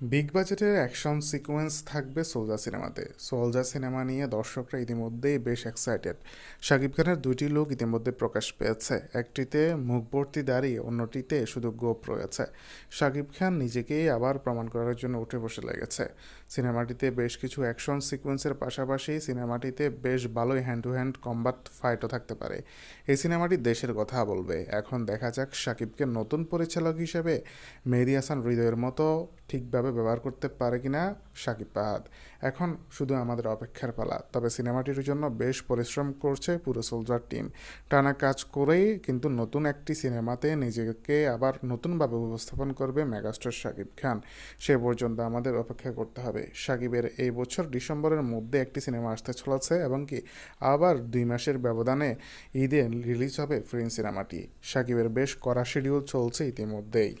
Big বাজেটের action sequence থাকবে সোলজা সিনেমাতে সোলজা সিনেমা নিয়ে দর্শকরা ইতিমধ্যেই বেশ এক্সাইটেড শাকিব খানের দুইটি লুক ইতিমধ্যে প্রকাশ পেয়েছে। একটিতে মুখভর্তি দাঁড়িয়ে অন্যটিতে শুধু গোপ রয়েছে। শাকিব খান নিজেকেই আবার প্রমাণ করার জন্য উঠে বসে লেগেছে। সিনেমাটিতে বেশ কিছু অ্যাকশন সিকোয়েন্সের পাশাপাশি সিনেমাটিতে বেশ ভালোই হ্যান্ড টু হ্যান্ড কম্বাট ফাইটও থাকতে পারে। এই সিনেমাটি দেশের কথা বলবে। এখন দেখা যাক শাকিবকে নতুন পরিচালক হিসেবে মেহেদি হাসান হৃদয়ের মতো ঠিকভাবে ব্যবহার করতে পারে কিনা সাকিব ফাহাদ এখন শুধু আমাদের অপেক্ষার পালা, তবে সিনেমাটির জন্য বেশ পরিশ্রম করছে পুরো সোলজার টিম। টানা কাজ করেই কিন্তু নতুন একটি সিনেমাতে নিজেকে আবার নতুনভাবে উপস্থাপন করবে মেগাস্টার সাকিব খান। সে পর্যন্ত আমাদের অপেক্ষা করতে হবে। সাকিবের এই বছর ডিসেম্বরের মধ্যে একটি সিনেমা আসতে চলেছে এবং কি আবার দুই মাসের ব্যবধানে ঈদে রিলিজ হবে ফ্রেন্ড সিনেমাটি। সাকিবের বেশ কড়া শিডিউল চলছে ইতিমধ্যেই।